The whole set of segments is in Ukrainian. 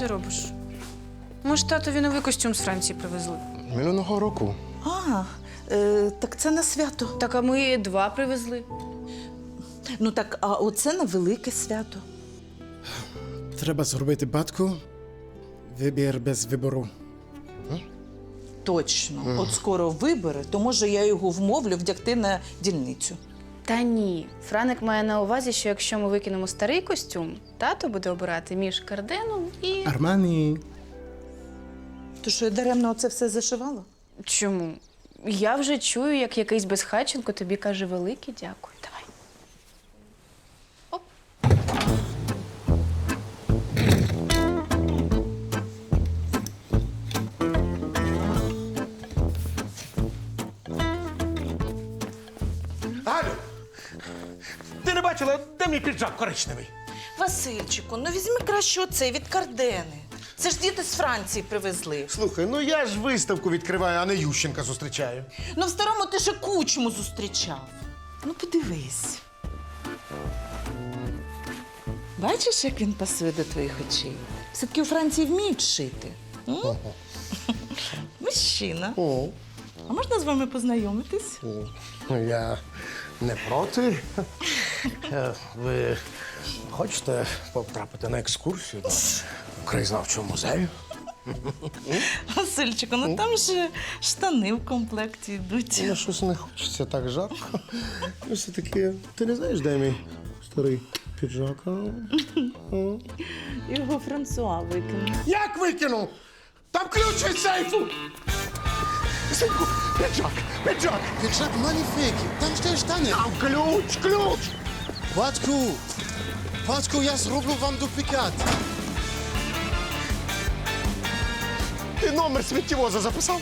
ти робиш? Ми ж татові новий костюм з Франції привезли. Минулого року. А, е, так це на свято. Так, а ми два привезли. Ну так, а оце на велике свято. Треба зробити батьку вибір без вибору. Точно. От скоро вибори, то може я його вмовлю вдягти на дільницю. Та ні. Франик має на увазі, що якщо ми викинемо старий костюм, тато буде обирати між карденом і. Армані. То що я даремно оце все зашивала? Чому? Я вже чую, як якийсь безхатченко тобі каже велике дякую. Бачила, де мій піджак коричневий? Васильчику, ну візьми краще оцей від кардени. Це ж діти з Франції привезли. Слухай, ну я ж виставку відкриваю, а не Ющенка зустрічаю. Ну, в старому ти ще кучму зустрічав. Ну, подивись. Бачиш, як він пасує до твоїх очей? Все-таки у Франції вміють шити. М? Мужчина. О, А можна з вами познайомитись? ну я не проти. Е, Ви хочете потрапити на екскурсію до краєзнавчого музею? Васильчику, ну там же штани в комплекті йдуть. Ну, щось не хочеться так жарко. Ну, все-таки, ти не знаєш, де мій старий піджак? а? Його Франсуа викинув. Як викинув? Там ключ від сейфу! Синку, піджак, піджак! Піджак маніфіки, там ще штани. Там ключ, ключ! Батьку, батьку, я зроблю вам дублікат. Ти номер сміттєвоза записав?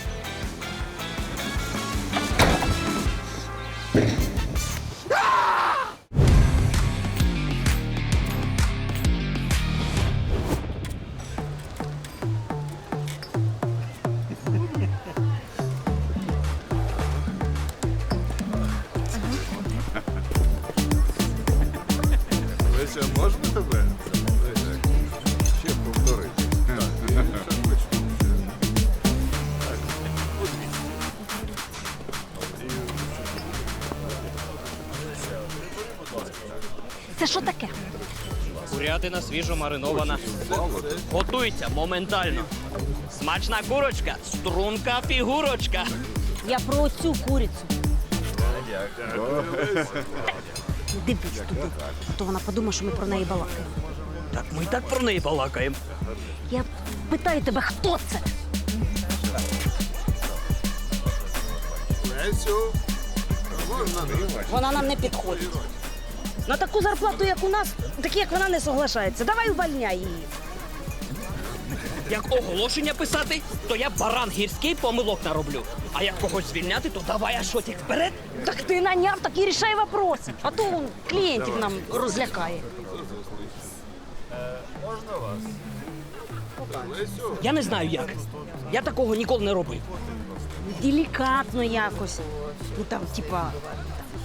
Курятина свіжо маринована. Готуйся моментально. Смачна курочка, струнка фігурочка. Я про цю курицю. Дивись туди, то вона подумає, що ми про неї балакаємо. Так ми і так про неї балакаємо. Я питаю тебе, хто це? Лесю, Вона нам не підходить. На таку зарплату, як у нас, такі як вона не соглашається. Давай увольняй її. Як оголошення писати, то я баран гірський помилок нароблю. А як когось звільняти, то давай аж отік вперед. Так ти наняв, так і рішай вопроси. А то он клієнтів нам розлякає. Можна вас? Я не знаю як. Я такого ніколи не робив. Делікатно якось. Ну там, типа,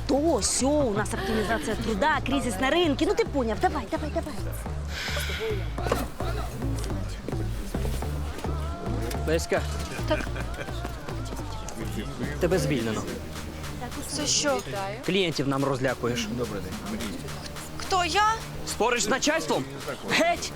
то, сьо, у нас оптимізація труда, кризис на ринку. Ну ти поняв, давай, давай, давай. Леська. Так. Тебе звільнено. Це що? Клієнтів нам розлякуєш. Добрий день. Хто я? Спориш з начальством? Геть!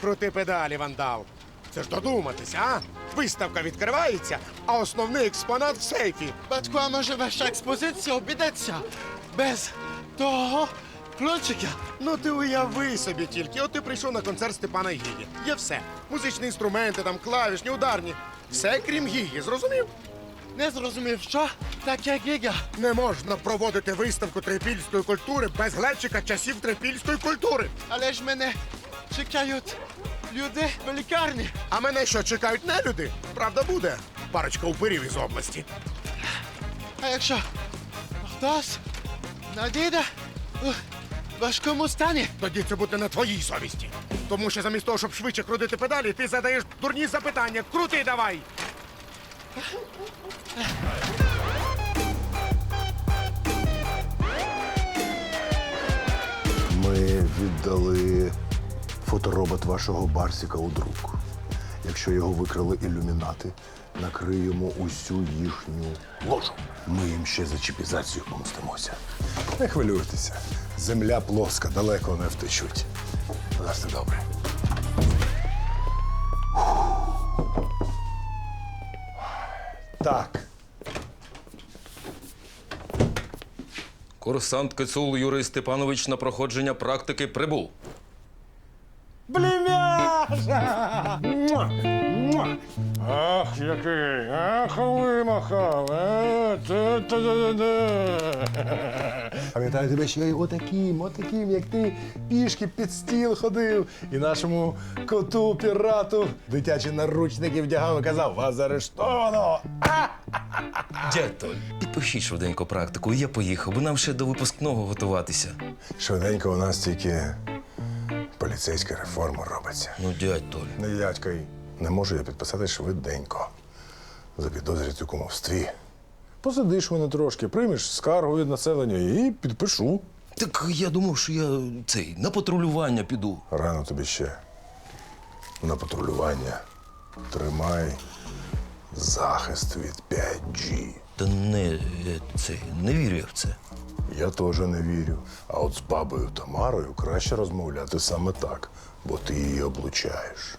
Крути педалі, вандал. Це ж додуматися, а? Виставка відкривається, а основний експонат в сейфі. Батьку, а може ваша експозиція обійдеться без того ключика? Ну ти уяви собі тільки. От ти прийшов на концерт Степана Гіги. Є все. Музичні інструменти, там клавішні, ударні. Все крім Гіги, зрозумів? Не зрозумів, що таке гіга. Не можна проводити виставку трипільської культури без глечика часів трипільської культури. Але ж мене чекають люди в лікарні. А мене що, чекають не люди? Правда буде. Парочка упирів із області. А якщо хтось надійде у важкому стані, Тоді це буде на твоїй совісті. Тому що замість того, щоб швидше крутити педалі, ти задаєш дурні запитання. Крути давай! Ми віддали фоторобот вашого Барсіка у друк. Якщо його викрали ілюмінати, накриємо усю їхню ложу. Ми їм ще за чіпізацію помстимося. Не хвилюйтеся. Земля плоска, далеко не втечуть. Нас все добре. Так. Курсант Кицул Юрій Степанович на проходження практики прибув. Блімяша! Муа! Муа! Ах, який! Ах, вимахав! Е, та-та-та-та-та. Пам'ятаю тебе ще й отаким, отаким, як ти пішки під стіл ходив і нашому коту пірату дитячі наручники вдягав і казав, вас заарештовано! Дядь підпишіть швиденько практику, і я поїхав, бо нам ще до випускного готуватися. Швиденько у нас тільки поліцейська реформа робиться. Ну, дядь Толь. Не дядько, й не можу я підписати швиденько. Запідозрять у кумовстві. Посидиш мене трошки, приймеш скаргу від населення і підпишу. Так я думав, що я цей на патрулювання піду. Рано тобі ще на патрулювання. Тримай захист від 5G. Та не е, цей, не вірю я в це. Я теж не вірю. А от з бабою Тамарою краще розмовляти саме так, бо ти її облучаєш.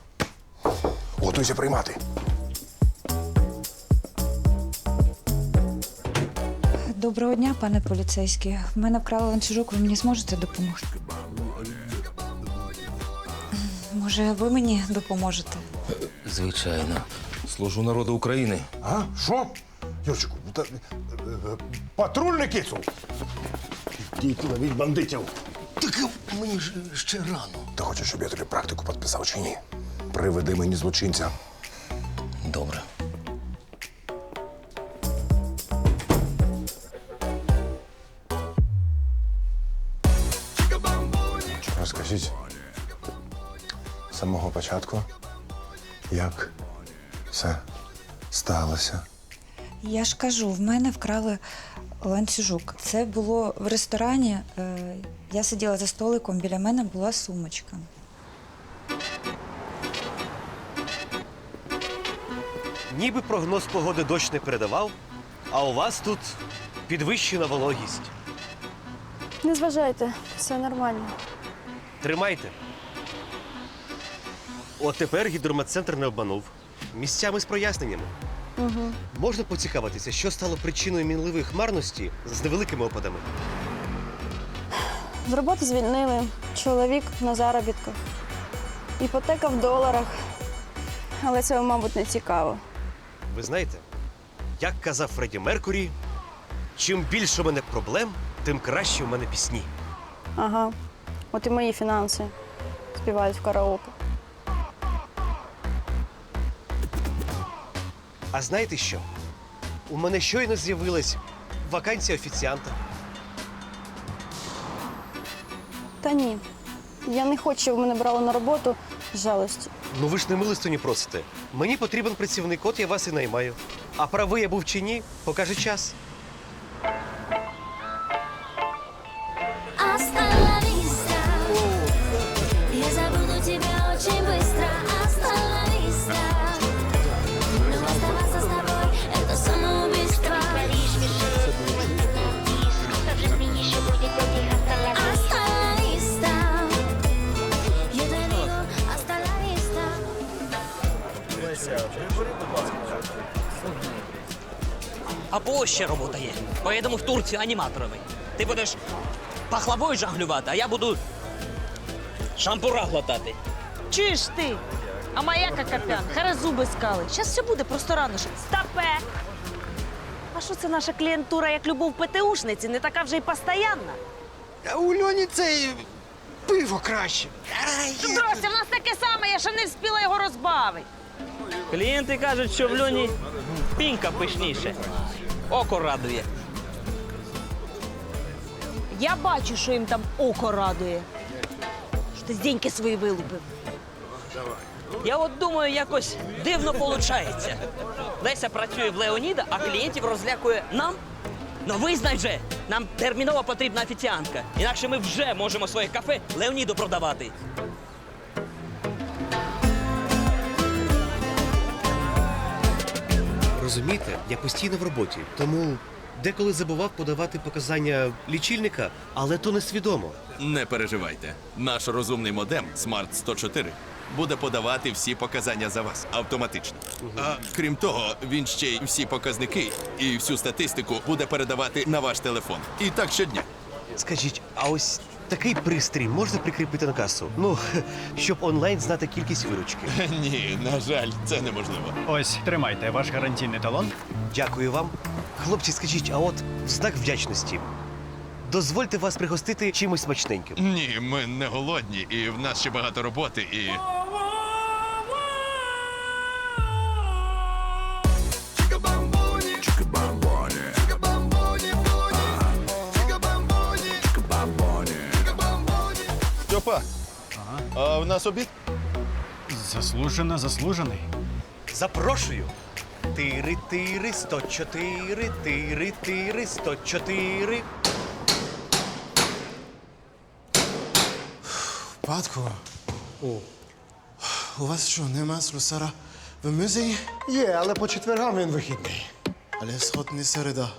Готуйся приймати. Доброго дня, пане поліцейський. В мене вкрали ланцюжок, ви мені зможете допомогти? Може, ви мені допоможете? Звичайно. Служу народу України. А? Що? Юрчику, та, е, е, патрульний кицу. Дійте ловіть бандитів. Так мені ж ще рано. Ти хочеш, щоб я тобі практику підписав чи ні? Приведи мені злочинця. Добре. Розкажіть з самого початку, як все сталося. Я ж кажу, в мене вкрали ланцюжок. Це було в ресторані. е, Я сиділа за столиком, біля мене була сумочка. Ніби прогноз погоди дощ не передавав, а у вас тут підвищена вологість. Не зважайте, все нормально. Тримайте. От тепер гідрометцентр не обманув. Місцями з проясненнями. Угу. Можна поцікавитися, що стало причиною мінливої хмарності з невеликими опадами. З роботи звільнили. Чоловік на заробітках. Іпотека в доларах. Але це, мабуть, не цікаво. Ви знаєте, як казав Фредді Меркурі, чим більше у мене проблем, тим краще у мене пісні. Ага. От і мої фінанси співають в караоке. А знаєте що? У мене щойно з'явилась вакансія офіціанта. Та ні. Я не хочу, щоб мене брали на роботу жалості. Ну ви ж не милостині просите. Мені потрібен працівник, от я вас і наймаю. А правий я був чи ні, покаже час. Ще робота є. Поїдемо в Турцію аніматорами. Ти будеш пахлавою жонглювати, а я буду шампура глотати. Чуєш ти? А моя какапян, хара зуби скали. Щас все буде просто рано. ще. Стопе! А що це наша клієнтура, як любов ПТУшниці, не така вже й постоянна? А у Льоні це пиво краще. Бросьте, в нас таке саме, я ще не встигла його розбавити. Клієнти кажуть, що в льоні пінька пишніше. Око радує. Я бачу, що їм там око радує. ти деньки свої вилупив. Я от думаю, якось дивно виходить. Леся працює в Леоніда, а клієнтів розлякує нам. Ну визнай же, нам терміново потрібна офіціантка. Інакше ми вже можемо своє кафе Леоніду продавати. Розумієте, я постійно в роботі, тому деколи забував подавати показання лічильника, але то несвідомо. Не переживайте. Наш розумний модем Smart 104 буде подавати всі показання за вас автоматично. А крім того, він ще й всі показники і всю статистику буде передавати на ваш телефон. І так щодня. Скажіть, а ось такий пристрій можна прикріпити на касу? Ну, щоб онлайн знати кількість виручки. Ні, на жаль, це неможливо. Ось, тримайте ваш гарантійний талон. Дякую вам. Хлопці, скажіть, а от в знак вдячності. Дозвольте вас пригостити чимось смачненьким. Ні, ми не голодні, і в нас ще багато роботи, і. Стьопа, а в нас обід? Заслужено, заслужений. Запрошую. Тири, тири, 104, тири, тири, 104. Батко. О. У вас що, нема слюсара в музеї? Є, але по четвергам він вихідний. Але сход не середа.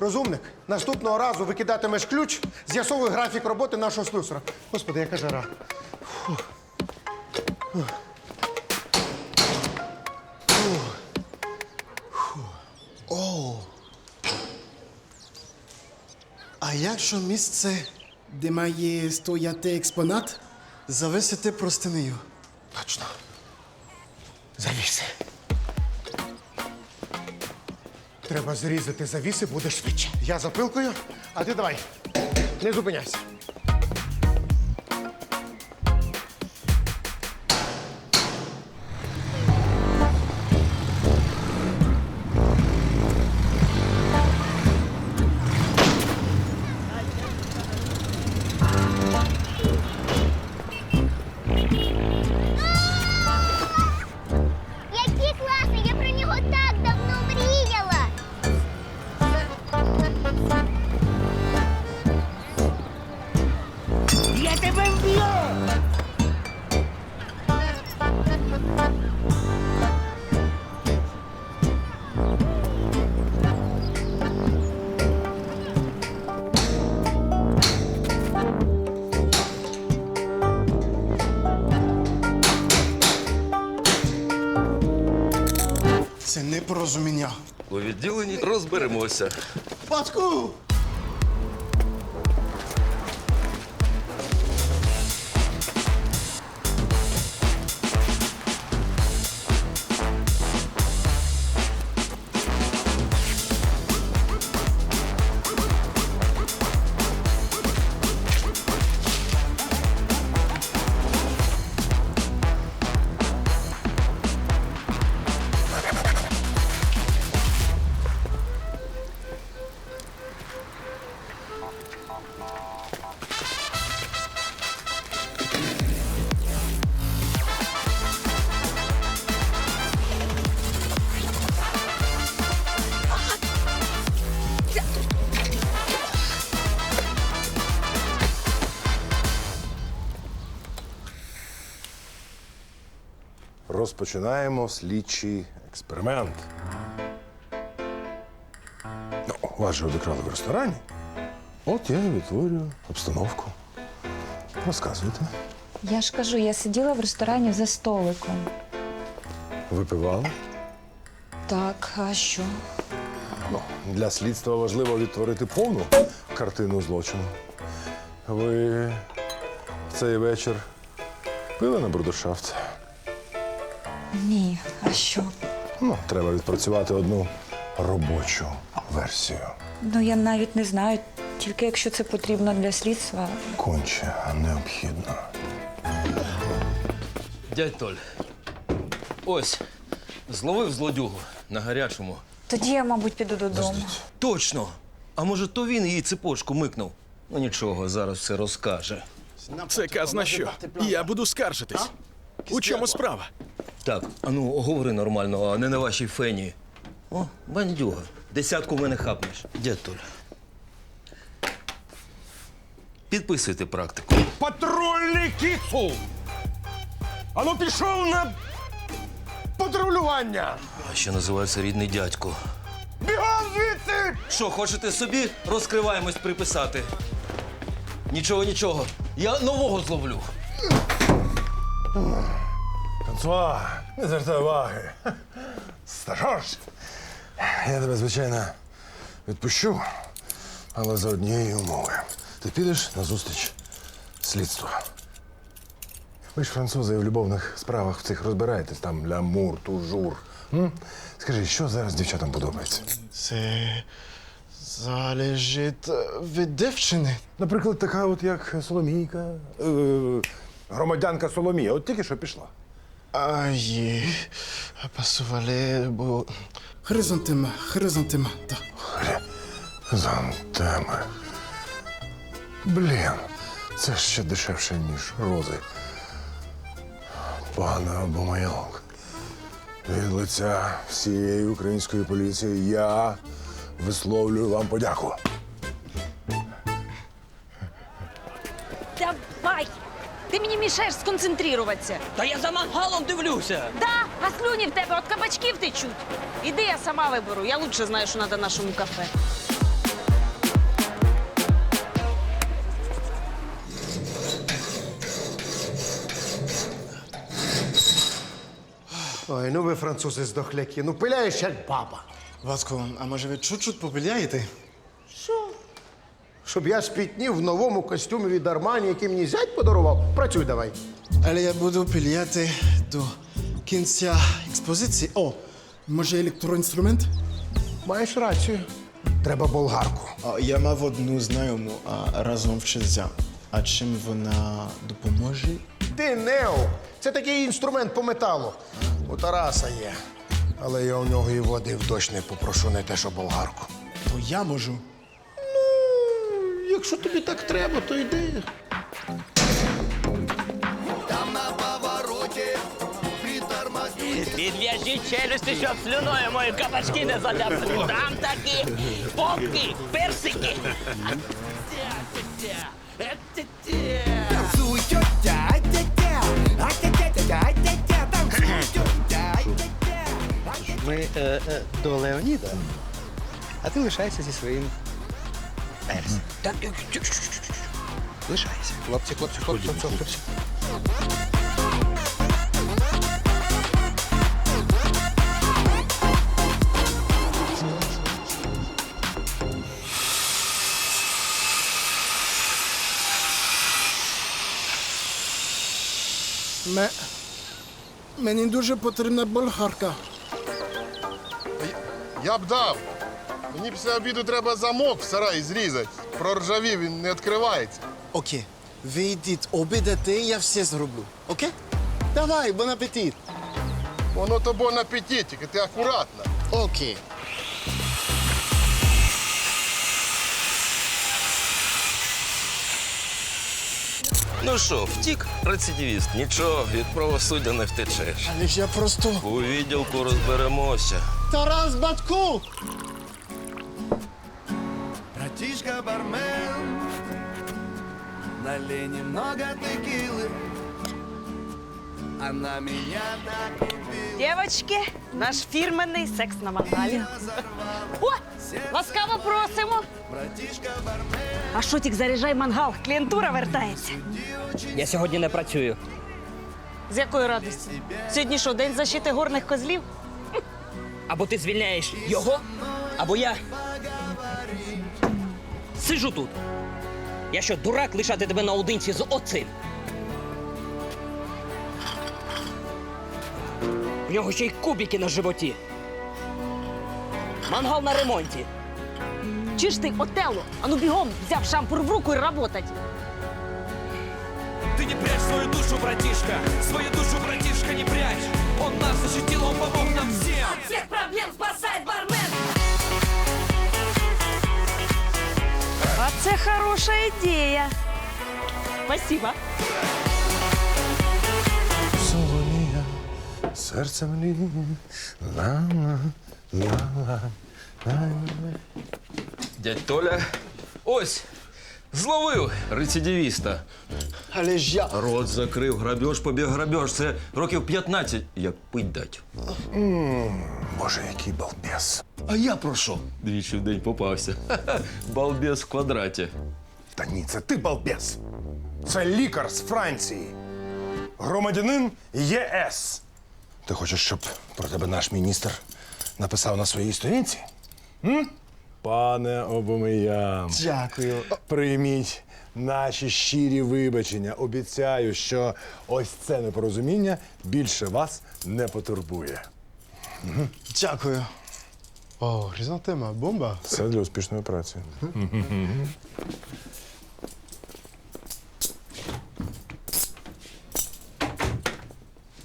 Розумник, наступного разу викидатимеш ключ, з'ясовуй графік роботи нашого слюсара. Господи, яка жара. А якщо місце, де має стояти експонат, зависити простинею? Точно. Завіси. Треба зрізати завіси, будеш швидше. Я за пилкою, а ти давай. Не зупиняйся. Це непорозуміння. У відділенні розберемося. Батку! Розпочинаємо слідчий експеримент. Ну, вас же обікрали в ресторані. От я і відтворюю обстановку. Розказуйте. Я ж кажу, я сиділа в ресторані за столиком. Випивали? Так, а що? Ну, для слідства важливо відтворити повну картину злочину. Ви в цей вечір пили на брудершафт? Ні, а що? Ну, треба відпрацювати одну робочу версію. Ну я навіть не знаю, тільки якщо це потрібно для слідства. Конче необхідно. Дядь Толь. Ось, зловив злодюгу на гарячому. Тоді я, мабуть, піду додому. Точно! А може, то він її цепочку микнув? Ну нічого, зараз все розкаже. Це казна що. Я буду скаржитись. У чому справа? Так, а ну говори нормально, а не на вашій фені. О, бандюга. Десятку в мене хапнеш. Дядь Підписуйте практику. Патрульний кіцу! Ану пішов на патрулювання! А що називається рідний дядько. Бігом звідси! Що, хочете собі розкриваємось приписати? Нічого, нічого. Я нового зловлю. Франсуа, не звертай уваги. Стажор, я тебе, звичайно, відпущу, але за однієї умови. Ти підеш на зустріч слідству. Ви ж французи в любовних справах в цих розбираєтесь, там лямур, тужур. М? Скажи, що зараз дівчатам подобається? Це залежить від дівчини. Наприклад, така от як Соломійка, е, громадянка Соломія, от тільки що пішла. А їй пасували, бо хризантема, хризантема, так. Зантеми. Блін, це ще дешевше, ніж рози. Пане Обомайонг, від лиця всієї української поліції я висловлюю вам подяку. Ти мені мішаєш сконцентруватися. Та я за мангалом дивлюся. Да, а слюні в тебе от кабачків течуть. Іди, я сама виберу. Я лучше знаю, що треба нашому кафе. Ой, ну ви французи здохляки, ну пиляєш як баба. Васко, а може ви чуть-чуть попиляєте? Щоб я спітнів в новому костюмі від Армані, який мені зять подарував. Працюй давай. Але я буду пиляти до кінця експозиції. О, може електроінструмент? Маєш рацію. Треба болгарку. А, я мав одну знайому а, разом вчиться. А чим вона допоможе? Динео. Це такий інструмент по металу. У Тараса є. Але я у нього і води в дощ не попрошу, не те, що болгарку. То я можу. Якщо тобі так треба, то йди. Підв'яжіть челюсті, щоб слюною мої кабачки не заляпали. Там такі попки, персики. Ми е, е, до Леоніда, а ти лишайся зі своїм Так, Лишайся. Хлопці, хлопці, хлопці, хлопці, хлопці. Ме... Мені дуже потрібна болгарка. Я б дав. Мені після обіду треба замок в сараї зрізати. Проржавів, він не відкривається. Окей. Ви йдіть обідати, я все зроблю. Окей? Давай, бон апетит. Воно то бо на апетитик, ти акуратно. Окей. Ну що, втік, рецидивіст? Нічого, від правосуддя не втечеш. Але ж я просто... У відділку розберемося. Тарас Батко! Братишка бармен, налей немного текилы. Она меня так Дівчатки, наш фірменний секс на мангалі. О, ласкаво просимо. А шотік, заряджай мангал, клієнтура вертається. Я сьогодні не працюю. З якої радості? Сьогодні що, день защити горних козлів? Або ти звільняєш його, або я сижу тут. Я що, дурак лишати тебе наодинці з оцим? В нього ще й кубики на животі. Мангал на ремонті. Чи ж ти, Отелло? Ану бігом взяв шампур в руку і работать. Ты не прячь свою душу, братишка Свою душу, братишка, не прячь Он нас защитил, он помог нам всем це хороша ідея. Спасибо. Соломія, серце мліє, ла-ла, ла-ла, ла-ла. Дядь Толя. Ось. Зловив рецидивіста. Але ж я. Рот закрив, грабеж побіг грабеж. Це років 15, як пить дать. Боже, який балбес. А я про що? Двічі в день попався. Ха-ха. Балбес в квадраті. Та ні, це ти балбес. Це лікар з Франції. Громадянин ЄС. Ти хочеш, щоб про тебе наш міністр написав на своїй сторінці? М? Пане Обомиян, Дякую. прийміть наші щирі вибачення. Обіцяю, що ось це непорозуміння більше вас не потурбує. Дякую. О, хризантема, бомба. Все для успішної праці.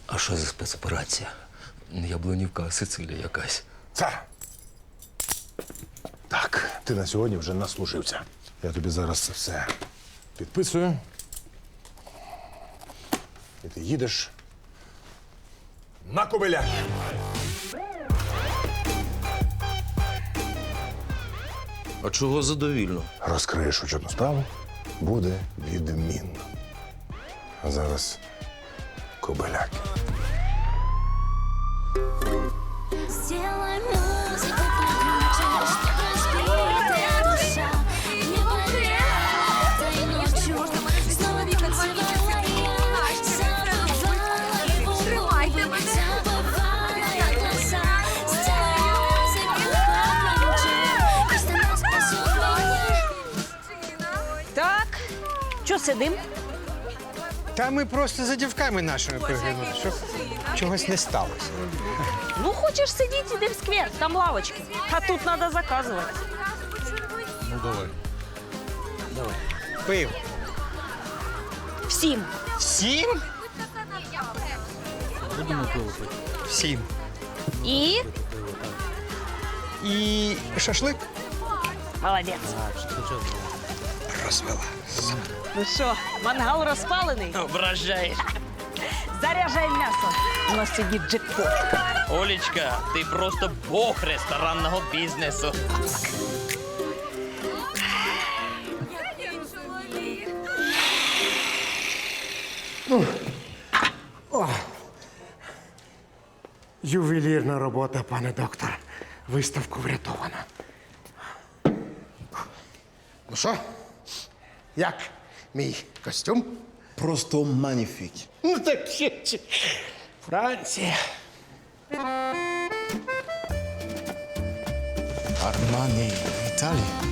А що за спецоперація? Яблунівка, Сицилія якась. Це. Ти на сьогодні вже наслужився. Я тобі зараз це все підписую. І ти їдеш на кобиля. А чого задовільно? Розкриєш хоч одну справу, буде відмінно. А зараз кобиляк. Що сидим? Та ми просто за дівками нашими приглянули, щоб чогось не сталося. Ну, хочеш сидіти, іди в сквер, там лавочки. А тут треба заказувати. Ну, давай. Давай. Пив. Всім. Всім? Будемо пиво пити. Всім. І І шашлик? молодець. Розвела. Ну що, мангал розпалений? Вражаєш. Заряджай м'ясо. У нас сьогодні джекпот. Олечка, ти просто бог ресторанного бізнесу. О! Ювелірна робота, пане доктор. Виставку врятовано. Ну що? Як мій костюм? Просто маніфік. Ну так. Франція. Армані, Італія.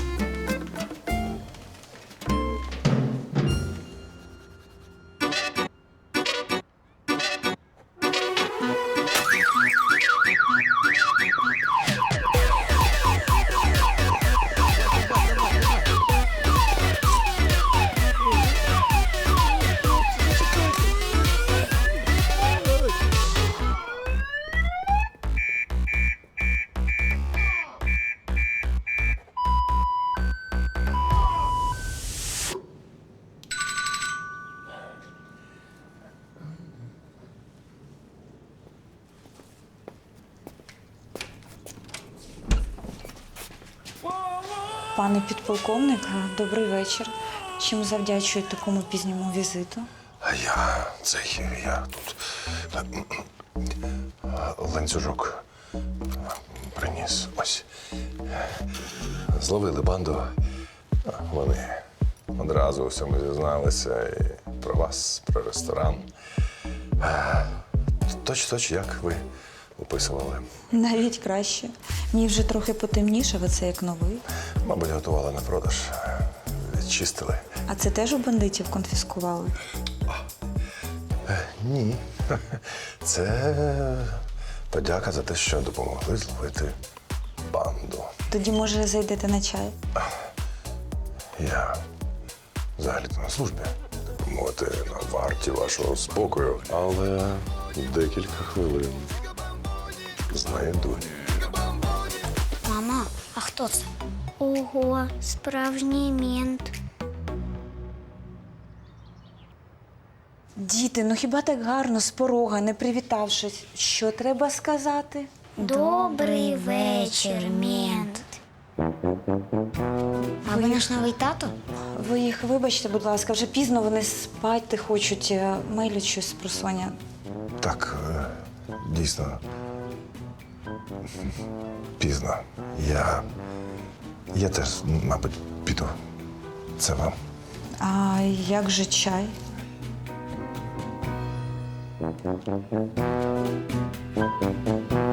А, добрий вечір. Чим завдячую такому пізньому візиту? А я цей я тут ланцюжок приніс. Ось. Зловили банду. Вони одразу всьому зізналися і про вас, про ресторан. Точ-точ, як ви описували. Навіть краще. Мені вже трохи потемнішав, а це як новий. Мабуть, готували на продаж. Відчистили. А це теж у бандитів конфіскували. Ні. Це подяка за те, що допомогли зловити банду. Тоді, може, зайдете на чай? Я взагалі-то на службі, так би мовити, на варті вашого спокою, але декілька хвилин знайду. Мама, а хто це? Ого, справжній мент. Діти, ну хіба так гарно з порога, не привітавшись? Що треба сказати? Добрий вечір, мент. А ви наш новий тато? Ви їх вибачте, будь ласка, вже пізно вони спати хочуть, е, мейлють щось про Соня. Так, е, дійсно. Пізно. Я. Я теж, мабуть, піду. Це вам. А як же чай? Thank